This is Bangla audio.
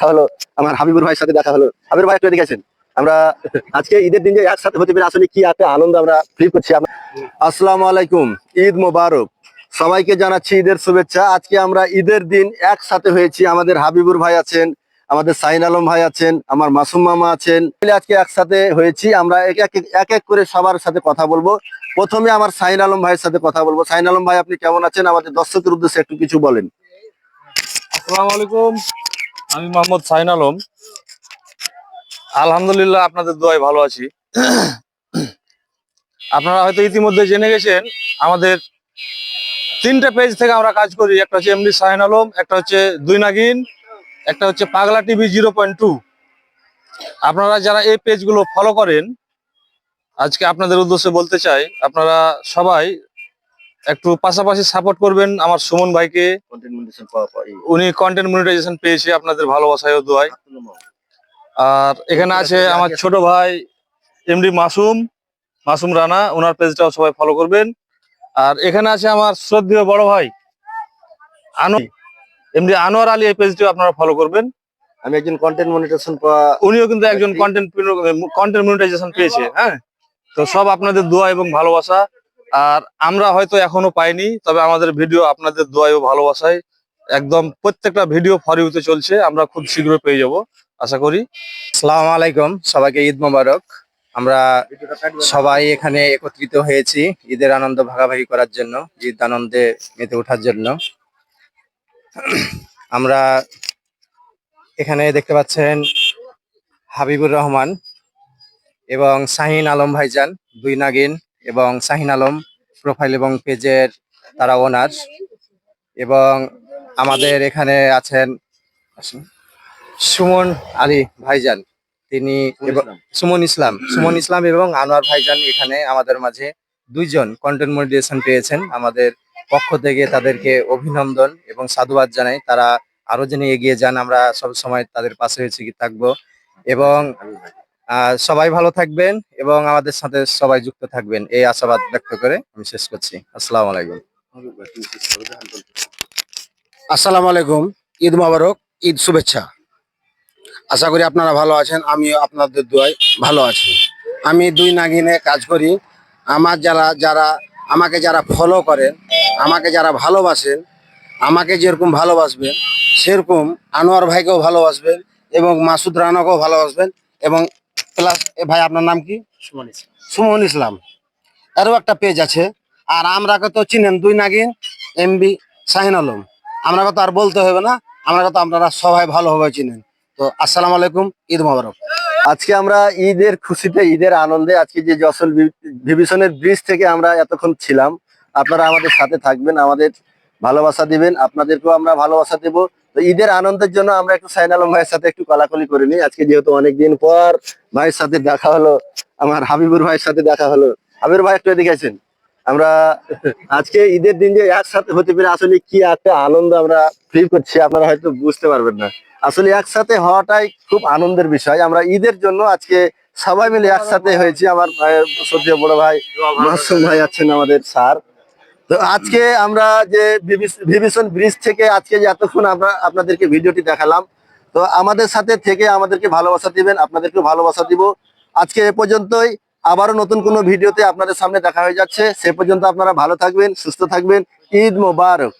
দেখা হলো আমার হাবিবুর ভাইয়ের সাথে দেখা হলো। হাবিবুর ভাই একটু এদিকে আছেন আমরা আজকে ঈদের দিন যে একসাথে হতে পেরে আসলে কি একটা আনন্দ আমরা ফিল করছি। আসসালামু আলাইকুম, ঈদ মোবারক। সবাইকে জানাচ্ছি ঈদের শুভেচ্ছা। আজকে আমরা ঈদের দিন একসাথে হয়েছি। আমাদের হাবিবুর ভাই আছেন, আমাদের সাইন আলম ভাই আছেন, আমার মাসুম মামা আছেন। আজকে একসাথে হয়েছি। আমরা এক এক করে সবার সাথে কথা বলব। প্রথমে আমার সাইন আলম ভাইয়ের সাথে কথা বলব। সাইন আলম ভাই, আপনি কেমন আছেন? আমাদের দর্শকের উদ্দেশ্যে একটু কিছু বলেন। আসসালামু আলাইকুম। আমি মোহাম্মদ সাইন আলম। আলহামদুলিল্লাহ আপনাদের দোয়ায় ভালো আছি। আপনারা হয়তো ইতিমধ্যে জেনে গেছেন, আমাদের তিনটা পেজ থেকে আমরা কাজ করি। একটা হচ্ছে এমডি সাইন আলম, একটা হচ্ছে দুই নাগিন একটা হচ্ছে পাগলা টিভি জিরো পয়েন্ট টু। আপনারা যারা এই পেজগুলো ফলো করেন, আজকে আপনাদের উদ্দেশ্যে বলতে চাই, আপনারা সবাই একটু পাশাপাশি সাপোর্ট করবেন আমার সুমন ভাইকে। উনি কন্টেন্ট মনিটাইজেশন পেয়েছে আপনাদের ভালোবাসায় ও দোয়ায়। আর এখানে আছে আমার ছোট ভাই এমডি মাসুম মাসুম রানা ওনার পেজটাও সবাই ফলো করবেন। আর এখানে আছে আমার শ্রদ্ধেয় বড় ভাই আনো এমডি আনোয়ার আলী এই পেজটিও আপনারা ফলো করবেন। আমি একজন কন্টেন্ট মনিটেশন উনিও কিন্তু একজন কন্টেন্ট কন্টেন্ট মনিটাইজেশন পেয়েছে হ্যাঁ? তো সব আপনাদের দোয়া এবং ভালোবাসা। আর আমরা হয়তো এখনও পাইনি তবে আমাদের ভিডিও আপনাদের দোয়াই ও ভালোবাসায়। একদম প্রত্যেকটা ভিডিও ফরিউতে চলছে আমরা খুব শীঘ্রই পেয়ে যাব আশা করি। আসসালামু আলাইকুম সবাইকে ঈদ মোবারক। আমরা সবাই এখানে একত্রিত হয়েছি ঈদের আনন্দ ভাগাভাগি করার জন্য ঈদ আনন্দে মেতে ওঠার জন্য। আমরা এখানে দেখতে পাচ্ছেন হাবিবুর রহমান এবং শাহিন আলম ভাইজান দুই নাগিন। এবং শাহিন আলম প্রোফাইল এবং পেজের তারা ওনার এবং আমাদের এখানে আছেন সুমন আলী ভাইজান। তিনি এবং সুমন ইসলাম। সুমন ইসলাম এবং আনোয়ার ভাইজান এখানে আমাদের মাঝে দুইজন কন্টেন্ট মনিটাইজেশন পেয়েছেন। আমাদের পক্ষ থেকে তাদেরকে অভিনন্দন এবং সাধুবাদ জানাই। তারা আরও যেন এগিয়ে যান আমরা সব সময় তাদের পাশে হয়েছে থাকব। এবং সবাই ভালো থাকবেন এবং আমাদের সাথে সবাই যুক্ত থাকবেন। এই আশাবাদ ব্যক্ত করে আমি শেষ করছি। আসসালাম আলাইকুম। আসসালামু আলাইকুম। ঈদ মোবারক, ঈদ শুভেচ্ছা। আশা করি আপনারা ভালো আছেন, আমিও আপনাদের দোয়ায় ভালো আছি। আমি দুই নাগিনে কাজ করি। আমার যারা যারা আমাকে যারা ফলো করেন, আমাকে যারা ভালোবাসেন, আমাকে যেরকম ভালোবাসবেন, সেরকম আনোয়ার ভাইকেও ভালোবাসবেন এবং মাসুদ রানাকেও ভালোবাসবেন এবং প্লাস এ ভাই আপনার নাম কি? সুমন ইসলাম। সুমন ইসলাম। এরও একটা পেজ আছে। আর আমরাকে তো চিনেন? দুই নাগিন এমবি শাহিন আলম। আমরা তো আর বলতে হবে না আমরা তো আপনারা সবাই ভালোভাবে চিনেন। তো আসসালামু আলাইকুম ঈদ মোবারক। আজকে আমরা ঈদের খুশিতে ঈদের আনন্দে আজকে যে যশোর বিভীষণের ব্রিজ থেকে আমরা এতক্ষণ ছিলাম আপনারা আমাদের সাথে থাকবেন আমাদের ভালোবাসা দিবেন আপনাদেরকেও আমরা ভালোবাসা দেব। তো ঈদের আনন্দের জন্য আমরা একটু সাইন আলম ভাইয়ের সাথে একটু কলাকলি করে নিই। আজকে যেহেতু অনেকদিন পর ভাইয়ের সাথে দেখা হলো, আমার হাবিবুর ভাইয়ের সাথে দেখা হলো। হাবিবুর ভাই, একটু এদিকে আছেন আমরা আজকে ঈদের দিন যে একসাথে হতে পেরে আসলে কি একটা আনন্দ আমরা ফিল করছি, আপনারা হয়তো বুঝতে পারবেন না। আসলে একসাথে হওয়াটাই খুব আনন্দের বিষয়। আমরা ঈদের জন্য আজকে সবাই মিলে একসাথে হয়েছি। আমার শ্রদ্ধেয় বড় ভাই, মাসুম ভাই আছেন আমাদের স্যার। তো আজকে আমরা যে বিভীষণ ব্রিজ থেকে আজকে যে এতক্ষণ আমরা আপনাদেরকে ভিডিওটি দেখালাম, তো আমাদের সাথে থেকে আমাদেরকে ভালোবাসা দিবেন আপনাদেরকে ভালোবাসা দিব। আজকে এ পর্যন্তই, আবারও নতুন কোনো ভিডিওতে আপনাদের সামনে দেখা হয়ে যাচ্ছে, সে পর্যন্ত আপনারা ভালো থাকবেন, সুস্থ থাকবেন ঈদ মোবারক।